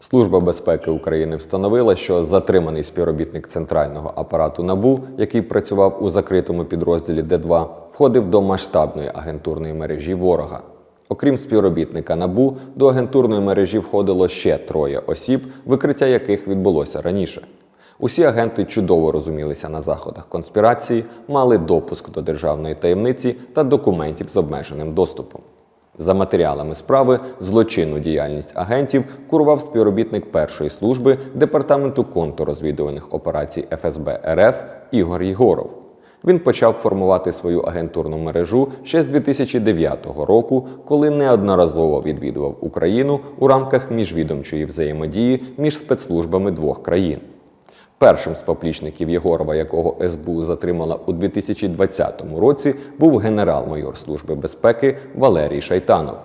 Служба безпеки України встановила, що затриманий співробітник центрального апарату НАБУ, який працював у закритому підрозділі Д2, входив до масштабної агентурної мережі ворога. Окрім співробітника НАБУ, до агентурної мережі входило ще троє осіб, викриття яких відбулося раніше. Усі агенти чудово розумілися на заходах конспірації, мали допуск до державної таємниці та документів з обмеженим доступом. За матеріалами справи злочинну діяльність агентів курував співробітник першої служби департаменту контррозвідувальних операцій ФСБ РФ Ігор Єгоров. Він почав формувати свою агентурну мережу ще з 2009 року, коли неодноразово відвідував Україну у рамках міжвідомчої взаємодії між спецслужбами двох країн. Першим з поплічників Єгорова, якого СБУ затримала у 2020 році, був генерал-майор Служби безпеки Валерій Шайтанов.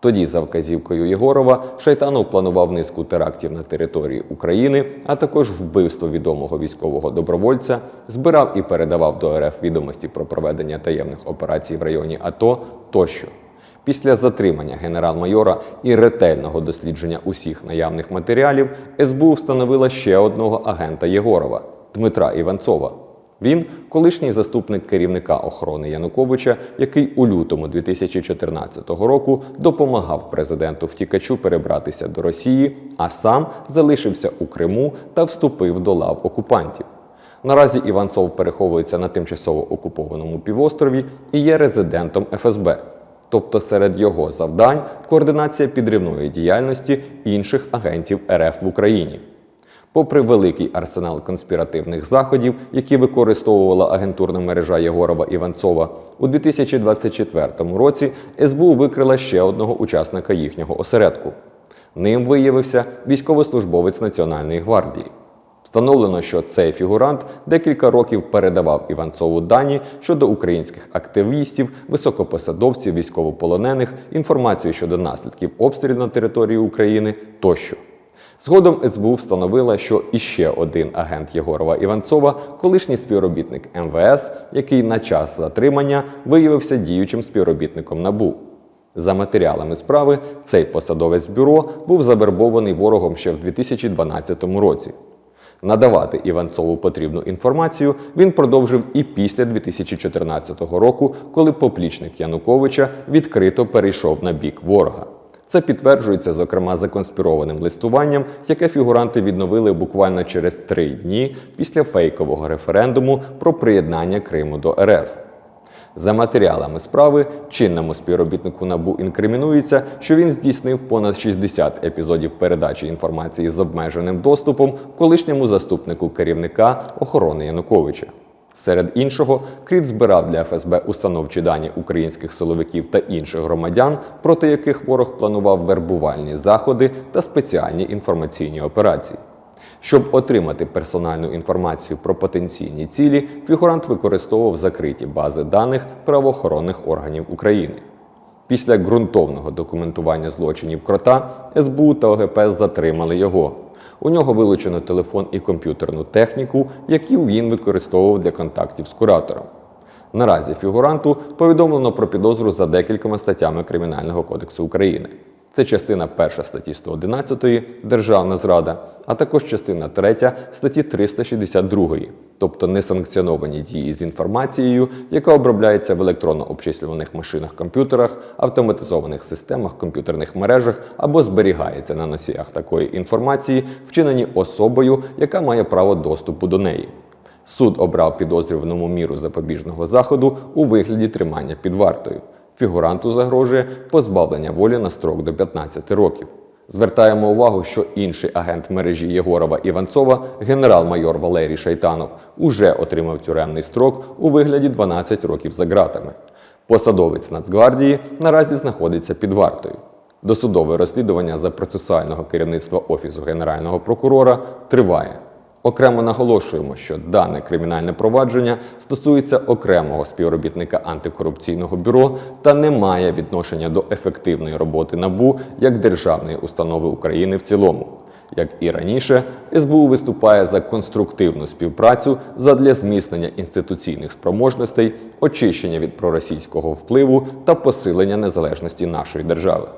Тоді, за вказівкою Єгорова, Шайтанов планував низку терактів на території України, а також вбивство відомого військового добровольця, збирав і передавав до РФ відомості про проведення таємних операцій в районі АТО тощо. Після затримання генерал-майора і ретельного дослідження усіх наявних матеріалів СБУ встановила ще одного агента Єгорова Дмитра Іванцова. Він колишній заступник керівника охорони Януковича, який у лютому 2014 року допомагав президенту втікачу перебратися до Росії, а сам залишився у Криму та вступив до лав окупантів. Наразі Іванцов переховується на тимчасово окупованому півострові і є резидентом ФСБ. Тобто серед його завдань координація підривної діяльності інших агентів РФ в Україні. Попри великий арсенал конспіративних заходів, які використовувала агентурна мережа Єгорова Іванцова, у 2024 році СБУ викрила ще одного учасника їхнього осередку. Ним виявився військовослужбовець Національної гвардії. Встановлено, що цей фігурант декілька років передавав Іванцову дані щодо українських активістів, високопосадовців, військовополонених, інформацію щодо наслідків обстрілів на території України тощо. Згодом СБУ встановила, що іще один агент Єгорова Іванцова, колишній співробітник МВС, який на час затримання виявився діючим співробітником НАБУ. За матеріалами справи, цей посадовець бюро був завербований ворогом ще в 2012 році. Надавати Іванцову потрібну інформацію він продовжив і після 2014 року, коли поплічник Януковича відкрито перейшов на бік ворога. Це підтверджується, зокрема, законспірованим листуванням, яке фігуранти відновили буквально через три дні після фейкового референдуму про приєднання Криму до РФ. За матеріалами справи, чинному співробітнику НАБУ інкримінується, що він здійснив понад 60 епізодів передачі інформації з обмеженим доступом колишньому заступнику керівника охорони Януковича. Серед іншого, Кріт збирав для ФСБ установчі дані українських силовиків та інших громадян, проти яких ворог планував вербувальні заходи та спеціальні інформаційні операції. Щоб отримати персональну інформацію про потенційні цілі, фігурант використовував закриті бази даних правоохоронних органів України. Після ґрунтовного документування злочинів крота СБУ та ОГП затримали його. У нього вилучено телефон і комп'ютерну техніку, які він використовував для контактів з куратором. Наразі фігуранту повідомлено про підозру за декількома статтями Кримінального кодексу України. Це частина 1 статті 111 Державна зрада, а також частина 3 статті 362, тобто несанкціоновані дії з інформацією, яка обробляється в електронно обчислюваних машинах комп'ютерах, автоматизованих системах, комп'ютерних мережах або зберігається на носіях такої інформації, вчинені особою, яка має право доступу до неї. Суд обрав підозрюваному міру запобіжного заходу у вигляді тримання під вартою. Фігуранту загрожує позбавлення волі на строк до 15 років. Звертаємо увагу, що інший агент мережі Єгорова Іванцова, генерал-майор Валерій Шайтанов, уже отримав тюремний строк у вигляді 12 років за ґратами. Посадовець Нацгвардії наразі знаходиться під вартою. Досудове розслідування за процесуального керівництва Офісу Генерального прокурора триває. Окремо наголошуємо, що дане кримінальне провадження стосується окремого співробітника антикорупційного бюро та не має відношення до ефективної роботи НАБУ як державної установи України в цілому. Як і раніше, СБУ виступає за конструктивну співпрацю задля зміцнення інституційних спроможностей, очищення від проросійського впливу та посилення незалежності нашої держави.